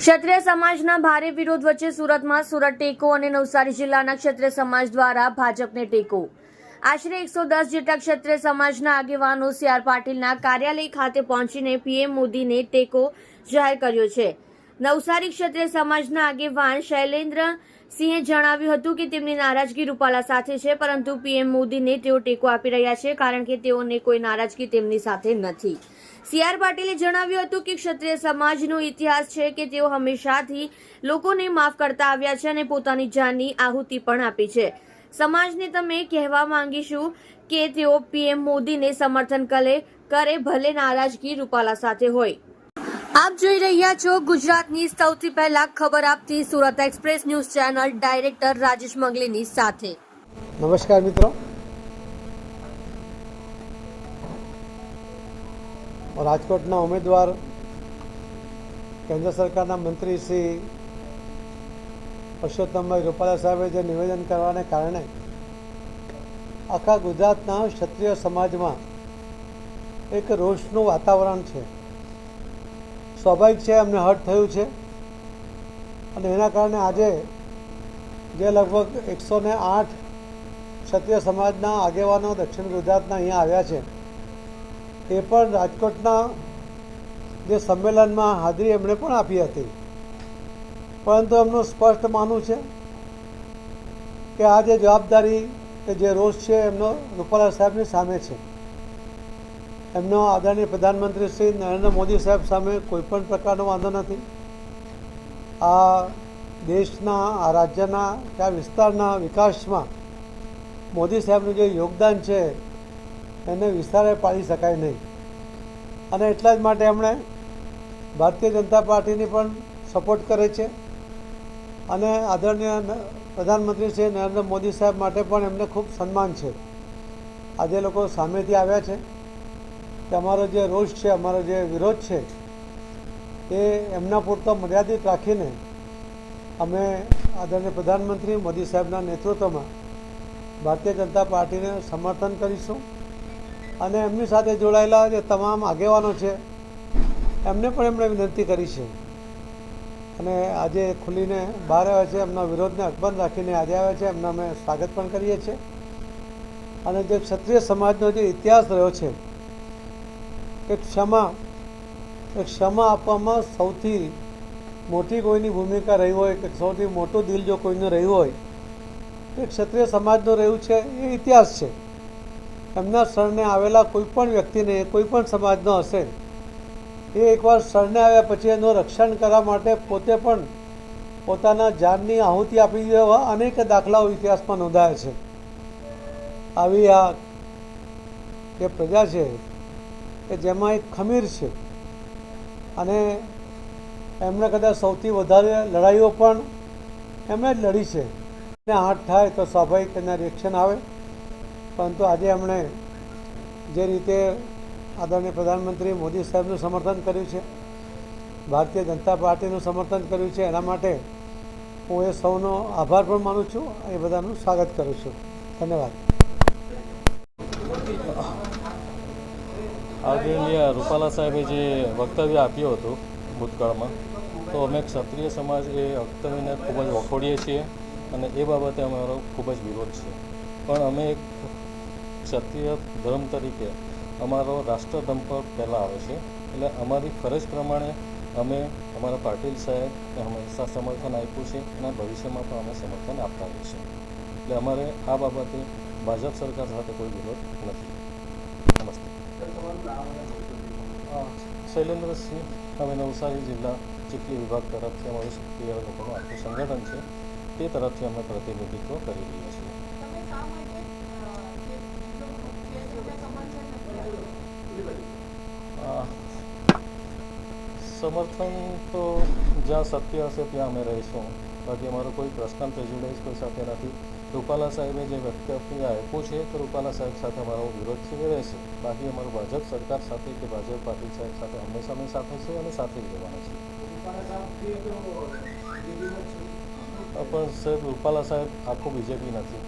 ક્ષત્રિય સમાજના ભારે વિરોધ વચ્ચે સુરતમાં સુરત ટેકો અને નવસારી જિલ્લાના ક્ષત્રિય સમાજ દ્વારા ભાજપને ટેકો. આશરે એકસો દસ જેટલા ક્ષત્રિય સમાજના આગેવાનો સી આર પાટીલના કાર્યાલય ખાતે પહોંચીને પીએમ મોદીને ટેકો જાહેર કર્યો છે. નવસારી ક્ષત્રિય સમાજના આગેવાન શૈલેન્દ્ર સિંહે જણાવ્યું હતું કે તેમની નારાજગી રૂપાલા સાથે છે, પરંતુ પીએમ મોદીને તેઓ ટેકો આપી રહ્યા છે કારણ કે તેઓને કોઈ નારાજગી તેમની સાથે નથી. સી આર પાટીલે જણાવ્યું હતું કે ક્ષત્રિય સમાજનો ઇતિહાસ છે કે તેઓ હંમેશાથી લોકોને માફ કરતા આવ્યા છે અને પોતાની જાનની આહુતિ પણ આપી છે. સમાજને તમે કહેવા માંગીશું કે તેઓ પીએમ મોદીને સમર્થન કરે કરે ભલે નારાજગી રૂપાલા સાથે હોય. આપ જોઈ રહ્યા છો ગુજરાતની સૌથી પહેલા ખબર આપતી Surat express news channel director Rajesh મંગલીની સાથે. નમસ્કાર મિત્રો. રાજકોટના ઉમેદવાર કેન્દ્ર સરકારના મંત્રી શ્રી પુરુષોત્તમભાઈ રૂપાલા સાહેબે જે નિવેદન કરવાને કારણે આખા ગુજરાતના ક્ષત્રિય સમાજમાં એક રોષનું વાતાવરણ છે. સ્વાભાવિક છે, એમને હર્ટ થયું છે. અને એના કારણે આજે જે લગભગ એકસો ને આઠ ક્ષત્રિય સમાજના આગેવાનો દક્ષિણ ગુજરાતના અહીંયા આવ્યા છે. એ પણ રાજકોટના જે સંમેલનમાં હાજરી એમણે પણ આપી હતી. પરંતુ એમનું સ્પષ્ટ માનવું છે કે આ જે જવાબદારી કે જે રોષ છે એમનો રૂપાલા સાહેબની સામે છે. એમનો આદરણીય પ્રધાનમંત્રી શ્રી નરેન્દ્ર મોદી સાહેબ સામે કોઈ પણ પ્રકારનો વાંધો નથી. આ દેશના, આ રાજ્યના, કે આ વિસ્તારના વિકાસમાં મોદી સાહેબનું જે યોગદાન છે એને વિસ્તારે પાડી શકાય નહીં. અને એટલા જ માટે એમણે ભારતીય જનતા પાર્ટીની પણ સપોર્ટ કરે છે. અને આદરણીય પ્રધાનમંત્રી શ્રી નરેન્દ્ર મોદી સાહેબ માટે પણ એમને ખૂબ સન્માન છે. આજે લોકો સામેથી આવ્યા છે. કે અમારો જે રોષ છે, અમારો જે વિરોધ છે, એ એમના પૂરતો મર્યાદિત રાખીને અમે આદરણીય પ્રધાનમંત્રી મોદી સાહેબના નેતૃત્વમાં ભારતીય જનતા પાર્ટીને સમર્થન કરીશું. અને એમની સાથે જોડાયેલા જે તમામ આગેવાનો છે, એમને પણ એમણે વિનંતી કરી છે. અને આજે ખુલીને બહાર આવ્યા છે, એમના વિરોધને અકબંધ રાખીને આજે આવ્યા છે, એમના અમે સ્વાગત પણ કરીએ છીએ. અને જે ક્ષત્રિય સમાજનો જે ઇતિહાસ રહ્યો છે, એ ક્ષમા એ ક્ષમા આપવામાં સૌથી મોટી કોઈની ભૂમિકા રહી હોય કે સૌથી મોટું દિલ જો કોઈનું રહ્યું હોય, એ ક્ષત્રિય સમાજનું રહ્યું છે, એ ઇતિહાસ છે. એમના શરણે આવેલા કોઈ પણ વ્યક્તિને, કોઈ પણ સમાજનો હશે, એ એકવાર શરણે આવ્યા પછી એનું રક્ષણ કરવા માટે પોતે પણ પોતાના જાનની આહુતિ આપી દેવા અનેક દાખલાઓ ઇતિહાસમાં નોંધાયા છે. આવી આ જે પ્રજા છે કે જેમાં એક ખમીર છે. અને એમણે કદાચ સૌથી વધારે લડાઈઓ પણ એમણે જ લડી છે. એને હાથ થાય તો સ્વાભાવિક એના રિએક્શન આવે. પરંતુ આજે એમણે જે રીતે આદરણીય પ્રધાનમંત્રી મોદી સાહેબનું સમર્થન કર્યું છે, ભારતીય જનતા પાર્ટીનું સમર્થન કર્યું છે, એના માટે હું એ સૌનો આભાર પણ માનું છું, એ બધાનું સ્વાગત કરું છું. ધન્યવાદ. આદરણીય રૂપાલા સાહેબે જે વક્તવ્ય આપ્યું હતું ભૂતકાળમાં, તો અમે ક્ષત્રિય સમાજ એ વક્તવ્યને ખૂબ જ વખોડીએ છીએ અને એ બાબતે અમારો ખૂબ જ વિરોધ છે. પણ અમે એક ક્ષત્રિય ધર્મ તરીકે અમારો રાષ્ટ્રધર્મ પર પહેલાં આવે છે. એટલે અમારી ફરજ પ્રમાણે અમે અમારા પાટીલ સાહેબને હંમેશા સમર્થન આપ્યું છે અને ભવિષ્યમાં પણ અમે સમર્થન આપતા રહીશું એટલે અમારે આ બાબતે ભાજપ સરકાર સાથે કોઈ વિરોધ નથી. નમસ્તે. શૈલેન્દ્રસિંહ અમે નવસારી જિલ્લા ચીખલી વિભાગ તરફથી અમારું સક્રિય લોકોનું આખું સંગઠન છે. તે તરફથી અમે પ્રતિનિધિત્વ કરી રહ્યા છીએ તમે શા માટે અ, જે લોકો કે છે તે સમર્થન નથી કરતા? આ સમર્થન તો જ્યાં સત્ય હશે ત્યાં અમે રહીશું. બાકી અમારો કોઈ પર્સનલ પ્રેજ્યુડાઇઝ કોઈ સાથે નથી. રૂપાલા સાહેબે જે વ્યક્તિ આપ્યું છે તો રૂપાલા સાહેબ સાથે અમારો વિરોધ છે એ રહેશે. બાકી અમારું ભાજપ સરકાર સાથે કે ભાજપ પાટીલ સાહેબ સાથે હંમેશા અમે સાથે છે અને સાથે જ રહેવાના છે? પણ સાહેબ રૂપાલા સાહેબ આખું બીજેપી નથી.